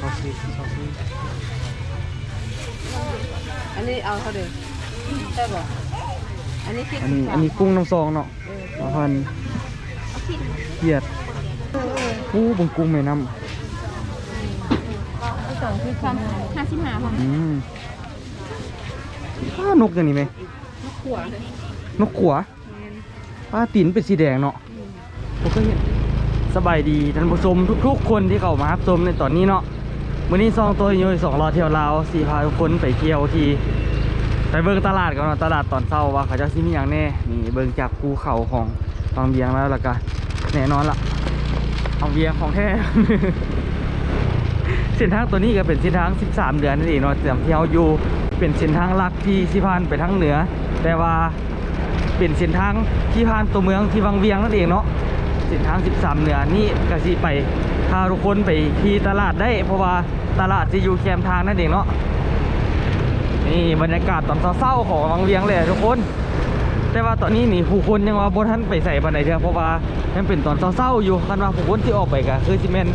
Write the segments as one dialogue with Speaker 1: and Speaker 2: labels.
Speaker 1: ซอสซีซอสซี
Speaker 2: อันนี้เอาเท่าเดิมใช่ป่ะอันนี้คิด
Speaker 1: อันนี้อันนี้กุ้งน้ำซองเนาะมาพันเกียดอู้บงกุ้งแม่น้
Speaker 2: สองคือความห้าสิบห้าพันำ
Speaker 1: อืมป้านกอย่างนี้ไหม
Speaker 2: ขวด
Speaker 1: นกขัวป้าตีนเป็นสีแดงเนาะผมก็เห็นสบายดีท่านผู้ชมทุกๆคนที่เข้ามารับชมในตอนนี้เนาะ วันนี้ซองตัวอยู่สองรอเที่ยวลาวสี่พาทุกคนไปเที่ยวที่ไปเบิ่งตลาดกันนะตลาดตอนเช้าว่าเขาจะซิมีอย่างแน่นี่เบิ่งจากภูเขาของบางเบียงแล้วล่ะกันแน่นอนละบางเบียงของแท้เส้นทางตัวนี้ก็เป็นเส้นทาง 13 เดือนนั่นเองเนาะเตรียมเที่ยวอยู่เป็นเส้นทางหลักที่สิพานไปทางเหนือ แต่ว่าเป็นเส้นทางที่ผ่านตัวเมืองที่วังเวียงนั่นเองเนาะเส้นทาง 13 เหนือนี่ก็สิไป พาทุกคนไปที่ตลาดได้ เพราะว่าตลาดจะอยู่แคมทางนั่นเองเนาะนี่บรรยากาศตอนเช้าๆของวังเวียงเลยทุกคน แต่ว่าตอนนี้นี่ผู้คนยังว่าบนท่านไปใส่บันไดเถอะเพราะว่ายังเป็นตอนเช้าๆอยู่คันว่าผู้คนที่ออกไปก็คือจิเมน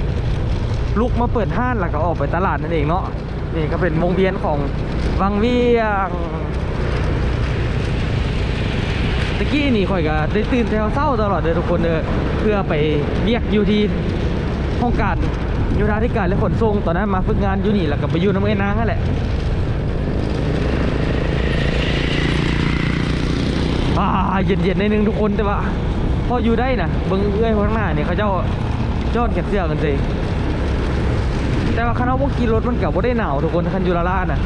Speaker 1: ลุกมาเปิดห้านแล้วก็ออกไปตลาดนั่นเองเนาะนี่ก็เป็นวงเวียนของวังเวียงตะกี้นี่ข่อยก็ได้ตื่นแต่เช้าตลอดเลยทุกคนเด้อเพื่อไปเรียกอยู่ที่ ห้องการโยธาธิการและขนส่งตอนนั้นมาฝึกงานอยู่นี่แหล้วก็ไปอยู่น้ำเอ้ยนางนั่นแหละอ่าเย็นๆในดนึงทุกคนแต่ว่าพออยู่ได้นะเบิ่งเอื้อยข้างหน้าเนี่ยเขาเจ้าจอดแขนเสื้อกันเลยแต่ว่าคันเอาพวกขี่รถมันกับว่าได้หนาวทุกคนคันยูราล่าน่ะ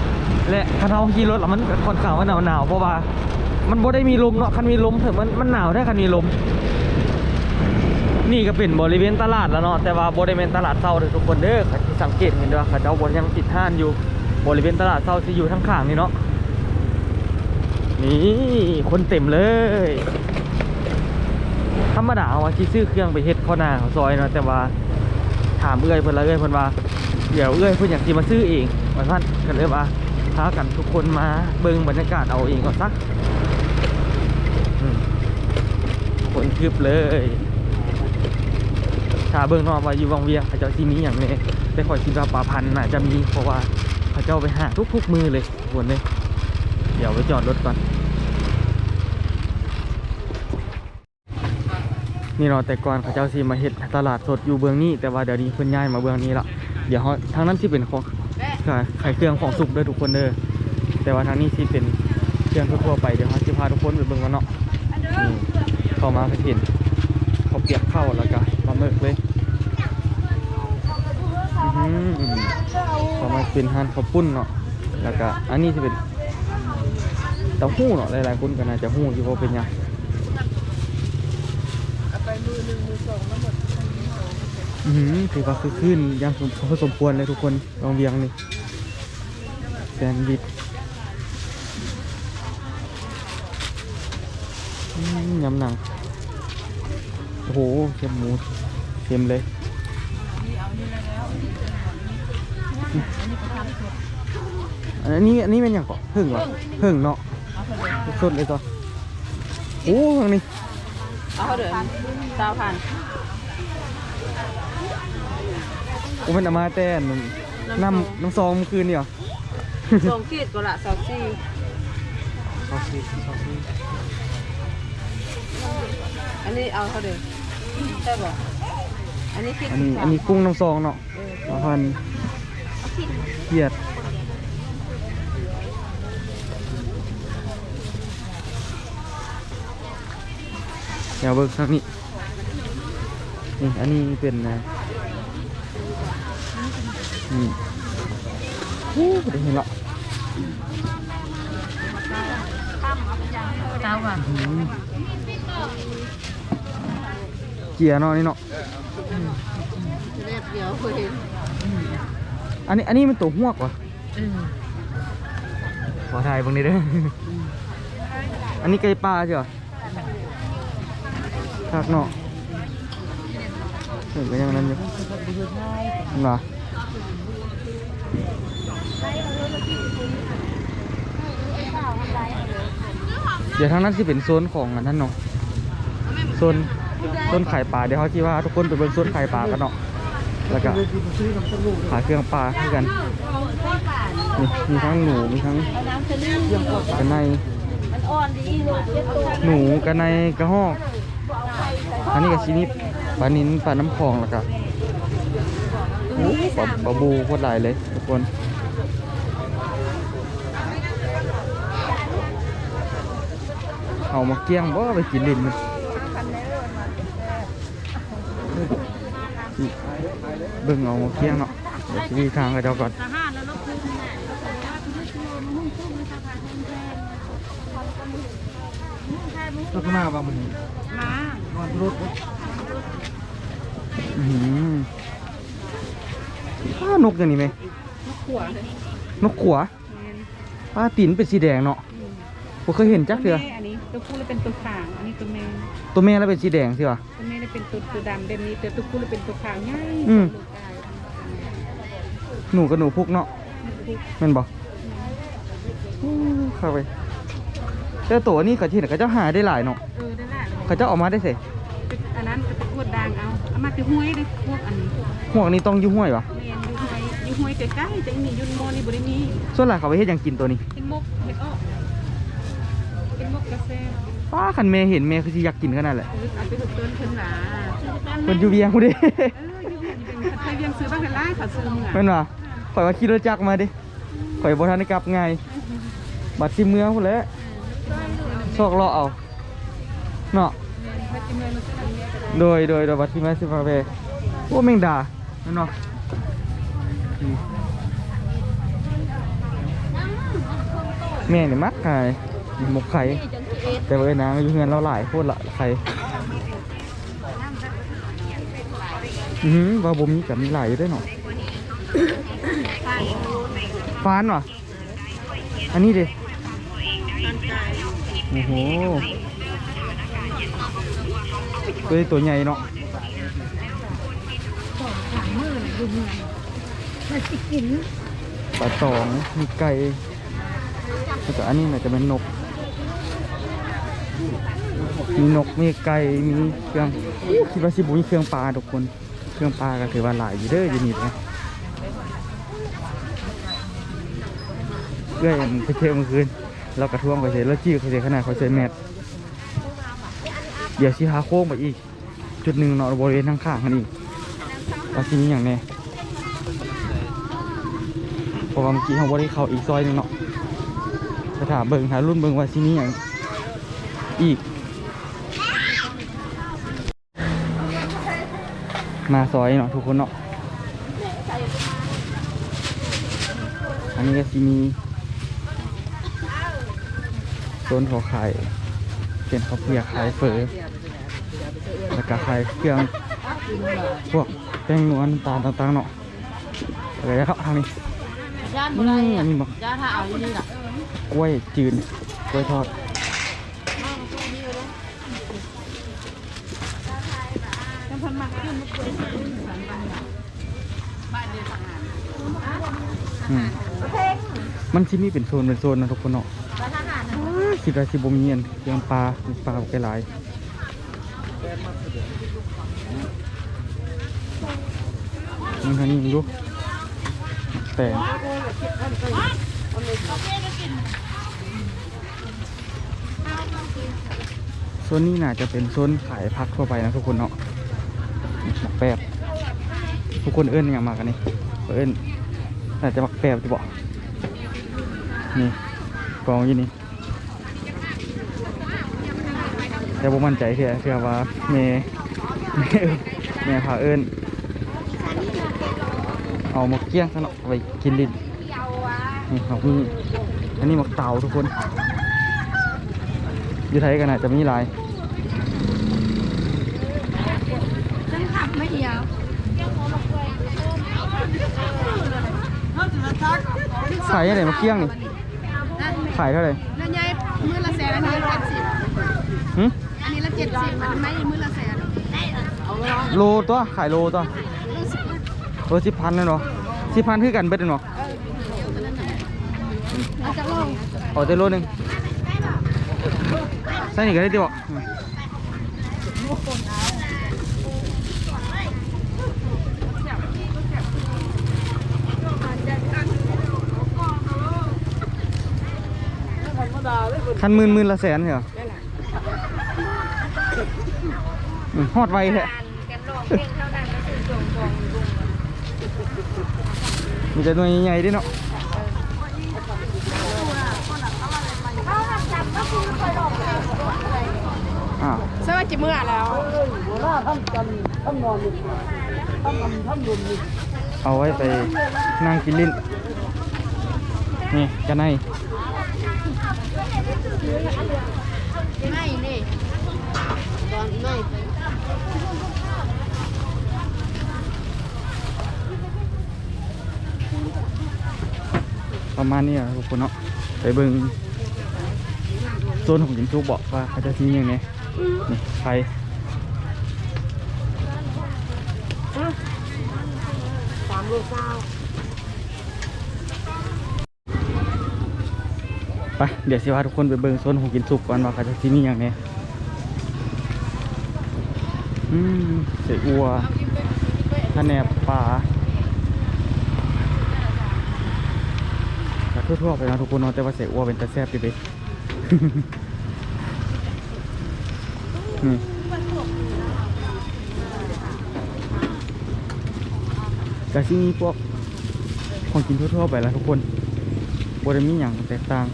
Speaker 1: และคันเอาขี่รถมันค่อนข้างว่าหนาวหนาวๆเพราะว่ามันบ่ได้มีลมเนาะคันมีลมเถอะมันมันหนาวได้คันมีลม นี่ก็เป็นบริเวณตลาดแล้วเนาะแต่ว่าบริเวณตลาดเศร้าเลยทุกคนเด้อครที่สังเกตเห็นด้วยเขาเจ้าบนยังติดห้านอยู่บริเวณตลาดเศร้าที่อยู่ทั้งข้างนี่เนาะนี่คนเต็มเลย ธรรมดาเอาว่าที่ซื้อเครื่องไปเฮ็ดข้อหน้าเขาซอยเนาะแต่ว่าถามเอื้อยเพิ่นละเอื้อยเพิ่นว่าเดี๋ยวเอื้อยเพิ่นอยากสิมาซื้อเองว่าซั่นก็เลยว่าพากันทุกคนมาเบิ่งบรรยากาศเอาเองก่อนซักคนคืบเลยาเบิ่งนอกว่าอยู่วังเวียงเขาเจ้าที่นี้อย่างนี้แต่ข่อยคิดว่าปลาพันธุ์น่าจะมีเพราะว่าเขาเจ้าไปหาทุกๆมือเลยทุกคนเลย เดี๋ยวไปจอดรถก่อนนี่เนาะแต่ก่อนเขาเจ้าซีมาเฮ็ดตลาดสดอยู่เบื้องนี้แต่ว่าเดี๋ยวนี้เพิ่นย้ายมาเบื้องนี้ละเดี๋ยวเขาทางนั้นที่เป็นของขายเครื่องของสุกเด้อทุกคนเด้อแต่ว่าทางนี้ที่เป็นเครื่องทั่วไปเดี๋ยวเขาจะพาทุกคนไปเบิ่งกันเนาะเข้ามาเพิ่นเห็นเขาเปียกเข้าแล้วก็ปลาหมึกเลย อื้อหือเขามาเป็นฮันข้าวปุ้นเนาะแล้วก็อันนี้จะเป็นเต้าหู้เนาะหลายๆคนก็น่าจะหู้ที่ว่าเป็นยัง
Speaker 2: อือหนึ่งมือสองแล้วหมด
Speaker 1: อือหือถือว่าคือขึ้นยังสมพอสมควรเลยทุกคนลองเวียงนี่แซนด์วิชยำหนังโอ้โหเค็มหมูเค็มเลย อันนี้อันนี้เป็นอย่างก่อนพึ่งเหรอพึ่งเนาะสดเลยตัวโอ้ทางนี้
Speaker 2: เอาเท่าเดิมสามพัน
Speaker 1: โอ้เป็นอามาแต่นน้ำน้ำซองเมื่อคืนนี่เหรอ
Speaker 2: สองขีดก็ละสองสี่
Speaker 1: ซอสซีซอสซี
Speaker 2: อันนี้เอาเท่าเดิมใช่ป่ะอันนี้คิด
Speaker 1: อันนี้อันนี้กุ้งน้ำซองเนาะ
Speaker 2: เออ
Speaker 1: มาพันเกียด เดี๋ยวเบิกทางนี้นี่อันนี้เป็นนะนี่โอ้ได้เห็นละ
Speaker 2: เก้าบาท
Speaker 1: อืมเกียร์เนาะนี่เนาะ
Speaker 2: เรียบเดียวเคยเห็น
Speaker 1: อันนี้อันนี้มันตัวหวกวะ
Speaker 2: อืม
Speaker 1: ขอถ่ายเบางนี้เด้ออันนี้ไก่ปลาใช่เหร อคักเนาะเห็นก็ยังนั้นอยู่เห็นปะเดี๋ยวทางนั้นที่เป็นโซนของอันนั้นเนาะโซนโซนขายปลาเดี๋ยวเขาคิดว่าทุกคนไปเบิ่งโซนขายปลากันเนาะแล้วก็ขายเครื่องปลาคือกันนี่มีทั้งหนูมีทั้ง
Speaker 2: เอาน้ำทะเลเยี่ยมกด
Speaker 1: กระใน
Speaker 2: มันอ่อนดีลูกเจ็ดตัว
Speaker 1: หนูกระในกระหอก อันนี้ก็ชินิดปลานินปลาน้ำคลองแล้วก็โอ้ปลาปลาบูโคตรหลายเลยทุกคนเอามาเกี้ยงบ่ไปกินลินมันเบิ่งเอามาเกี้ยงเนาะเดี๋ยวสิมีทางกับเจ้าก่อน
Speaker 2: ทหารแล้วลบคืนน่ะว่าคุณผู้ชมมุ่งสู้ในสภาแทนแทนมุ่งใช่มุ่ง
Speaker 3: รถมาบางมัน
Speaker 2: มา
Speaker 3: วัน รถ
Speaker 1: อืมอ้านกอย่างนี้ไหม
Speaker 2: ขวเลย
Speaker 1: นกขัวป้าตีนเป็นสีแดงเนาะผมเคยเห็นจักเถื่อ
Speaker 2: แม่อันนี้ตัวผู้เลยเป็นตัวขางอันนี้ตัวแม่
Speaker 1: ตัวแม่แล้วเป็นสีแดงสิวะ
Speaker 2: ตัวแม่เลยเป็นตัวตัวดำเดมนี้แต่ตัวผู้เลยเป็นตัวขางง่าย
Speaker 1: อืม
Speaker 2: ลูกกาย
Speaker 1: หนูกับหนูพุกเนาะแม่นบอกเข้าไปแต่ตัวนี้กับที่ไหนเขาเจ้าหาได้หลายเนาะ
Speaker 2: เออได้ละ
Speaker 1: เขาเจ้าเออกมาได้เส
Speaker 2: เป็ วดดังเอาเอามาติห้วยด้วยพวกอันนี้
Speaker 1: หมวกนี้ต้องอยุ่ห้วยวะ
Speaker 2: เมียนอยู่ห้วยอยู่ห้วยใกล้ๆแต่อีนี่อยุ่นโมนี่บริมี
Speaker 1: ส่วนหลายเขาไปเฮ็ดหยังกินตัวนี้
Speaker 2: เป็นมกเห็ดอ้อเป็นมกกาแฟ
Speaker 1: ป้าคันเมย์เห็นเมย์คือสิอยากกินขนาดแหละ
Speaker 2: เออเอาไปถูกเตือนเพิ่นหลา
Speaker 1: คนอยู่เวียงกูดิ
Speaker 2: เอออยู่เวียงเป็นเคยเวียงซื้อบ้างกันไล่เขาซื้อเหมือน
Speaker 1: แม่นวะข่อยว่าขี่รถจักรมาดิข่อยบ่ทันได้กลับไงบัดสิเมืองพุ่นแหล้วซอกเลาะเอาเนาะ โดยโดยโดยบัตที่มาสิฟาเวโอ้แมงดานั่เนาะแม่เนี่ยมักไข่หมกไข่แต่ว่าเอ้นางอยู่เงินเราหลายโคตรละไข่อือหือว่าบ่มีกับมีหลายอยู่ด้วยเนาะฟานวะอันนี้ดิโอ้โห ตัวนี้ตัวใหญ่เนาะปลาตองมีไก่แล้วก็อันนี้น่าจะเป็นนก มีนกมีไก่มีเครื่องอู้คิดว่าสิบุมีเครื่องปลาทุกคน เครื่องปลาก็ถือว่าหลายอยู่เด้ออยู่นี่นะเพื่อนไปเที่ยวเมื่อคืนเรากระท่วงไปเสร็จแล้วจี้เขาเสร็จขนาดเขาใส่แมส เดี๋ยวชิพาโค้งไปอีก จุดหนึ่งเนาะบริเวณข้างนอีกว่าที่นี้อย่างแน่เพราะว่าเมื่อกี้เขาบ่ได้เขาอีกซอยหนึงเนาะจะถามเบิงหารุ่นเบิงว่าที่นี่อย่างอีก มาซอยเนาะทุกคนเนาะอันนี้ก็สิมีโซนเขาขาย เป็นข้าวเปียกขายเฟอแล้วก็ขายเครื่องพวกแป้งนวลตาลต่างๆเนาะอะไรครับทางนี้
Speaker 2: ย่าน
Speaker 1: อืมอันนี้บอก
Speaker 2: ย่านถ้าเอาอยู่นี่ล่ะ
Speaker 1: กล้วยจืนกล้วยทอดมันที่มีเป็นโซนเป็นโซนนะทุกคนเนาะ คิดว่าสิบมีเงินเลี้ยงปลาปลาไกหลายมันทางนี้ดูแต่โซนนี้น่าจะเป็นโซนขายผักทั่วไปนะทุกคนเนาะหมักแปบทุกคนเอิ้อนอย่างมากกันนี่เอิ้อนน่าจะหมักแปบจะบอกนี่กองอยู่นี่ แต่ผมมั่นใจเถอะเชื่อว่าเมย์เมย์เมย์พาเอิ้นเอาหมกเกี้ยงซะเนาะเอาไปกินดินนี่ครับนี่อันนี้หมกเต่าทุกคนอยู่ไทยกันอาจจะมีหลาย
Speaker 2: ฉันขับไม่เหี่ยว
Speaker 1: ขายอะไรหมกเกี้ยงนี่ขายเท่าไหร่
Speaker 2: แล้วยายมื้อละแสนอันนี้ละเจ็ดสิบ
Speaker 1: หึ
Speaker 2: อันนี้ละ เจ็ดสิบมันไมมือละแสน
Speaker 1: โลตัวขายโลตัวโลสิบพันเลยนาะสิบพันคือกันเบ็ดเนาะ
Speaker 2: เอา
Speaker 1: แต่โลนึงใส่หนีกันได้ดีบ่คันมื่นมื่นละแสนเหรอ ฮอดไวแท้
Speaker 2: กันลองเพียงเท่านั้นก็คือจงจงลุง
Speaker 1: มีแต่หน่วยใหญ่ๆด้วยเนาะอ้าว
Speaker 2: สวัสดีเมื่อแล้ว
Speaker 1: เอาไว้ไปนั่งกินลิ้นนี่กันใน
Speaker 2: ไม่นี่ ตอนไม่
Speaker 1: ประมาณนี้อะทุกคนเนาะไปเบิ่งโซนของยิมจูบอกว่าเขาจะทิ้งยังไงนี่ไฟ
Speaker 2: สามโลเก้า
Speaker 1: ไปเดี๋ยวสิว่าทุกคนไปเบิ่งโซนของกินสุกก่อนว่าเขาจะทิ้งยังไง อืมเสียอัวทะแนบปลาทั่วๆไปนะทุกคนเนาะแต่ว่าเสียอัวเป็นตะแซ่บดิเด้นี่กะซิมีพวกของกินทั่วๆไปแล้วทุกคนบริมีอย่างแตกต่าง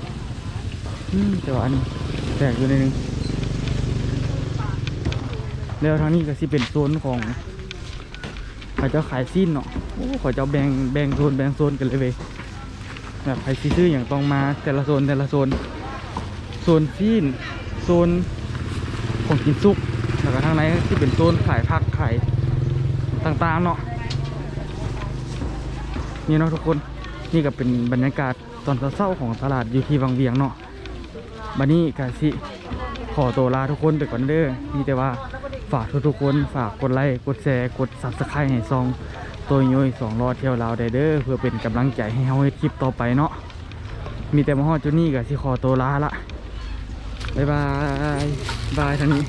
Speaker 1: อืมแต่ว่าอันนี้แตกอยู่ในนึง แล้วทางนี้ก็สิเป็นโซนของเขาเจ้าขายสิ้นเนาะโอ้เขาจ้าแบ่งแบ่งโซนแบ่งโซนกันเลยเว้ยแบบใครซื้ออย่างต้องมาแต่ละโซนแต่ละโซนโซนซีนโซนของกินซุกแล้วก็ทางในที่เป็นโซนขายผักขายต่างๆเนาะนี่เนาะทุกคนนี่ก็เป็นบรรยากาศตอนเช้าของตลาดอยู่ที่วังเวียงเนาะบันนี้กาสิขอตัวลาทุกคนไปก่อนเด้อมีแต่ว่า ฝากทุกๆคนฝากกดไลค์กดแชร์กดซับสไครต์ให้ซองตัวย้อยสองรอเที่ยวลาวได้เด้อเพื่อเป็นกำลังใจให้เฮาเฮ็ดคลิปต่อไปเนาะมีแต่มาฮอดจุนี่ก็สิคอตัวลาละบ๊ายบายบายทางนี้